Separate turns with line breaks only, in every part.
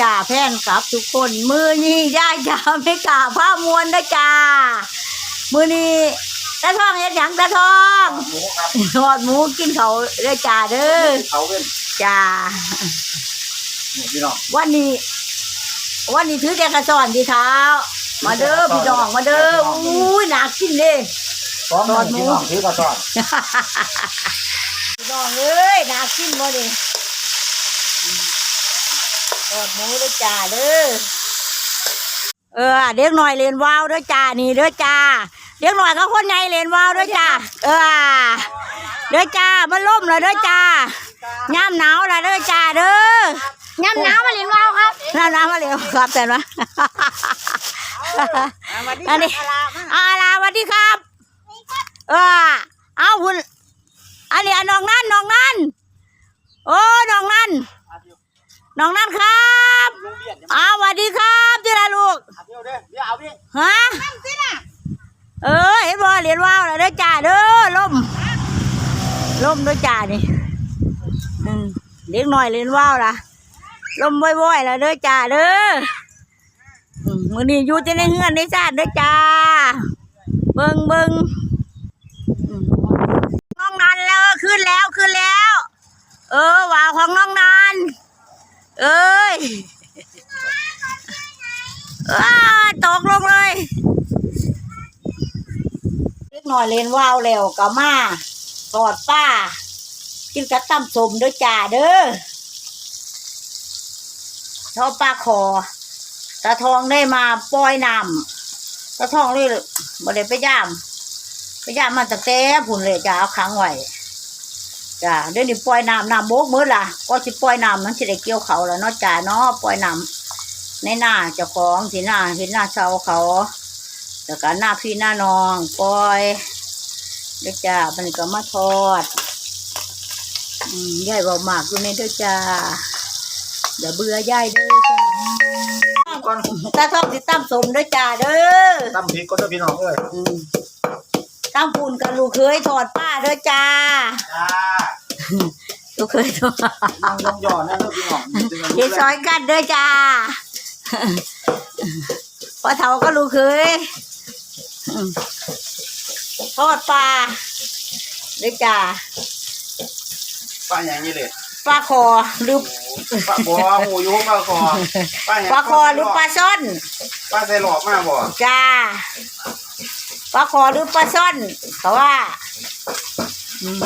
จ้าแฟนคลับ ทุกคนมือนี้ย่าจ้าไม่กล้าผ้ามวนนะจ้ามือนี้ตาทองเฮ็ดหยังตาทอง
หมูครับ
ทอดหมูกินเขาวเด้อจ้าเด้อ
เขาเป็น
จ้า
นี่พี่น้อง
วันนี้ วันนี้ถือแกงกระสอนที่เท้ามาเด้อพี่น้องมาเด้ออุ้ยหนักกินเลย
พร้อมมือพี่น้องถือกระสอบ
พี่น้องเอ้ยหนักกินบ่ดิท อดหมูเด้อจ้าเด้อเออเด็กหน่อยเล่นว่าวเด้อจ้านี่เด้อจ้าเด็กหน่อยก็คนใหญ่เล่นว่าวเด้อจ้าเออเด้อจ้ามันล่มแล้วเด้อจ้าย่ำหนาวแล้วเด้อจ้าเด้อย่ำหนาวมาเล่นว่าวครับน้ำหนาวมาเล่นครับแต่ว่าอันนี้อาลาสวัสดีครับ เออเอาคุณอันนี้อันน้องนั่นน้องนั่นโอ้น้องนั่น น้องนั่นครับอ้าวสวัสดีครับที่ละลูก
เดี๋ยวเด้อเดี๋ยวเอาพี่
ฮะเออเห็นบ่เรียนว่าวแล้วเด้อจ่าเด้อล่มล่มเด้อจ่านี่อืมเด็กหน่อยเรียนว่าวล่ะล่มบ่อยๆแล้วเด้อจ่าเด้ออืมมื้อนี้อยู่แต่ในเฮือนในชาติเด้อจ่าเบิ่งเบิ่งอืมน้องนันแล้วขึ้นแล้วขึ้นแล้ว เออว่าวของน้องนัน เอ้ยตกลงเลยเล็กน้อยเล่นว่าวแล้วก็มาทอดป้า กินกระตั้มสมเด้อจ่าเด้อทอดปลาคอตาทองได้มาปล่อยน้ำตาทองเลยบ่ได้ไปย่าม ไปย่ามมาตั้งแต่ผุนเลยจ้าเอาขังไว้ จ้าเดี๋ยวนี้ปล่อยน้ำน้ำโบกมืดล่ะก็สิปล่อยน้ำมันสิได้เกี่ยวเขาแล้วเนาะจ้าเนาะปล่อยน้ำในหน้าเจ้าของที่หน้าเห็นหน้าเชาเขาแล้วก็หน้าพี่หน้าน้องปล่อยเด้อจ้ามันก็มาทอดอืมยายบอกมากอยู่ในเด้อจ้าเดี๋ยวเบื่อยายเด้อจ้า
ก่อน
ตาทองสิตั้มสมเด้อจ้าเด้อ
ตั้มพริกก็เด้อพี่น้องเอ้ย
อืม ตั้มปูนกับลูกเคยทอดป้าเด้อจ้า
จ้า
ลูกเคยทอด
น้องยองย่อนะเด้อพี่น้อง
เฮ็ดซอยกันเด้อจ้าพอเฒ่าก็ลูกเคยอืมทอดปลาเด้อจ้า
ป้าอย่างนี้เลย
ปลาคอหรือ
ป้าบ่หูอยู่ป้าคอป้าหยัง
ปลาคอหรือปลาซ่อน
ป้าใส่หลอกมาบ่
จ้า ปลาคอหรือปลาซ่อนเขาว่าอืม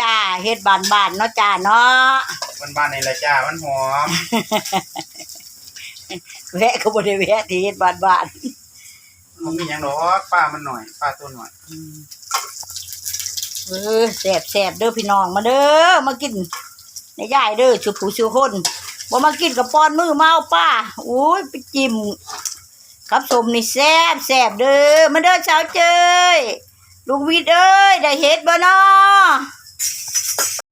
จ้าเฮ็ดบานๆเนาะจ้าเนาะ
มันบ้านในละจ้ามันหอม
แวะก็บ่ได้แวะที่เฮ็ดบาน
มันมีหยังดอกป้ามันหน่อยป้าตัวหน่อย
ๆอืมเออแซ่บๆเด้อพี่น้องมาเด้อมากินในยายเด้อชุบผู้ชุบคนบ่มากินกับป้อนมือเมาป้าอุ้ยไปจิ้ม ครับสมนี่แซ่บแซ่บเด้อมาเด้อสาวเจยลูกวิทย์เอ้ยได้เฮ็ดบ่น้อ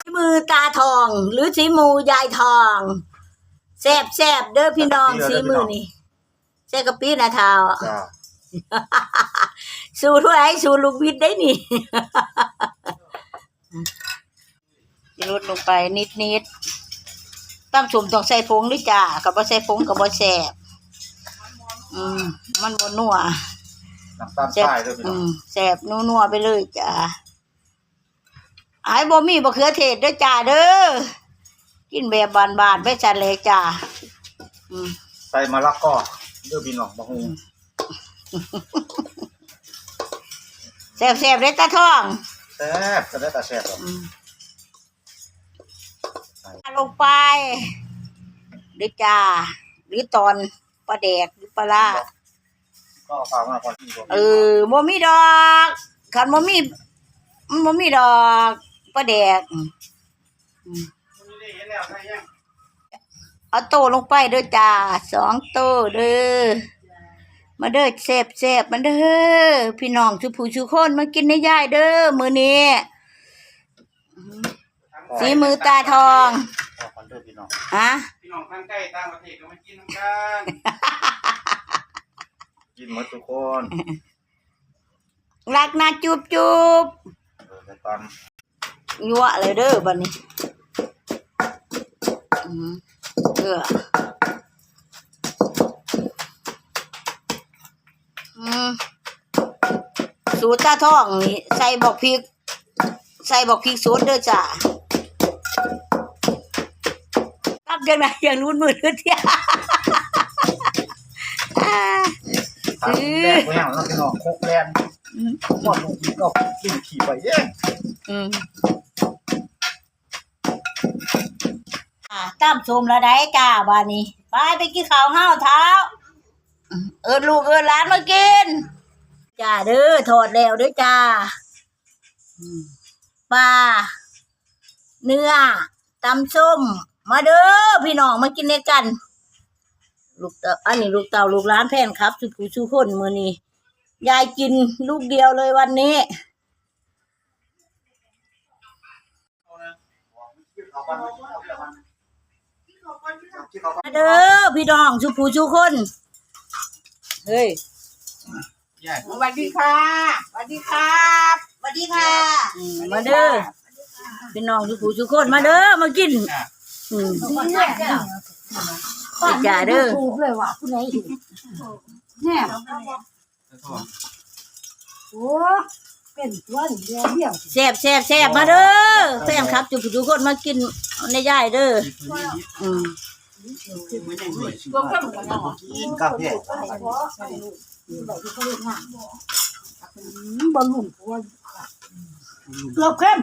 สีมือตาทอง หรือสีมูยายทองแซ่บแซ่บเด้อพี่น้องสีมือนี่แซ่บกะปินะเท้า
จ้า
สู้ทั่วไอ้สู้ลูกวิทย์ได้นี่ลดลงไปนิดนิดๆตั้งสุ่มต้องใส่ผงด้วยจ้ากับบ่ใส่ผงกับบ่แซ่บ อืมมันบ่นัว
น้ำตาล
แซ่บ
ทรายเด้อพี่
อื
น้อง
มแซ่บนัวๆไปเลยจ้าไอ้บ่มีบ่เขือเทศเด้อจ้าเด้อกินแบบบานๆไปจัดเลยจ้าอืม
ใส่มะละกอเด้อพี่น้องบ่ฮู้
แซ่บๆเด้อตาทอง
แซ่บก็ได้แต่แซ่บดอก
อืมลงไป หรือจ้า หรือตอนปลาแดกหรือ ปลาร้า
ก็เอาข้าวมาก่อนพี่บ่
เออบ่มีดอกคันบ่มีมันบ่มีดอกปลาแดกอืมอืม
นี่ได้เห็นแล้วใช่ยัง
เอาโตลงไปเด้อจ้าสองโตเด้อมาเด้อแซ่บแซ่บมาเด้อพี่น้องชุผู้ชุคนมากินในยายเด้อมื้อนี้สีมือตาทอง
เอาก่อนเด้อพี่น้อง
ฮะ
พี่น้องทางใกล้ต่างประเทศก็มากินน้ำกัน กินหมดทุกคน
รักนะจุบจุบ
เออกันตอน
ยั่วเลยเด้อบันนี้อืมเอออืมสูตรตาท่องนี่ใส่บอกพริก ใส่บอกพริกสูตรเด้อจ้าทำยังไงอย่างรุ่นมือเที่ย อ่า
ตามแรกไว้แล้วพี่น้องโคกแลนหมดลงกินก็กินขี่ไปเอง
อืมอ่าตามชมแล้วได้จ้าบานี้ไปไปกินข้าวห้าวเท้า เอินลูกเอินหลานมากิน จ้าเด้อถอดแล้วเด้อจ้าอืมปลาเนื้อตำส้ม มาเด้อพี่น้องมากินด้วยกัน ลูกเตาอันนี้ลูกเต่าลูกร้านแพนครับสุผู้ชุคนมือนี้ยายกินลูกเดียวเลยวันนี้มาเด้อพี่น้องชุผู้ชุคนเฮ้ย
แย่
สวัสดีค่ะสวัสดีครับสวัสดีค่ะ
อืมมาเด้อพี่น้องชุผู้ชุคนมาเด้อมากินอืม จ้าเด้อ
ถูกเลยว่ะคุณไหนถูกเนี่ยโอ้เป็นตัวเดียวเดียว
แซ่บแซ่บแซ่บมาเด้อแฟนครับชุผู้ชุคนมากินในย่ายเด้ออืม
รวมกันหมดแล้ว
กินกับแย่
บอลลุ่มตัวเกือบเข้ม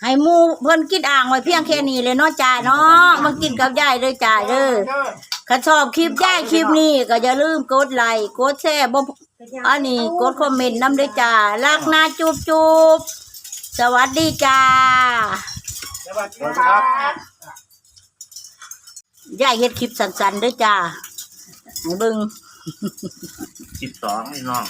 ให้หมูเพิ่นกินอ่างไว้เพียงแค่นี้เลยเนาะจ่าเนาะมากินกับยายเด้อจ่าเด้อ ถ้าชอบคลิปยายคลิปนี้ก็อย่าลืมกดไลค์กดแชร์บ่อันนี้กดคอมเมนต์นำด้วยจ้ารักนะจุบจุบสวัสดีจ้า
สวัสดีครับ
ยายเฮ็ดคลิปสั้นๆเด้อจ้าให้เบิ่ง
สิบสองพี่น้อง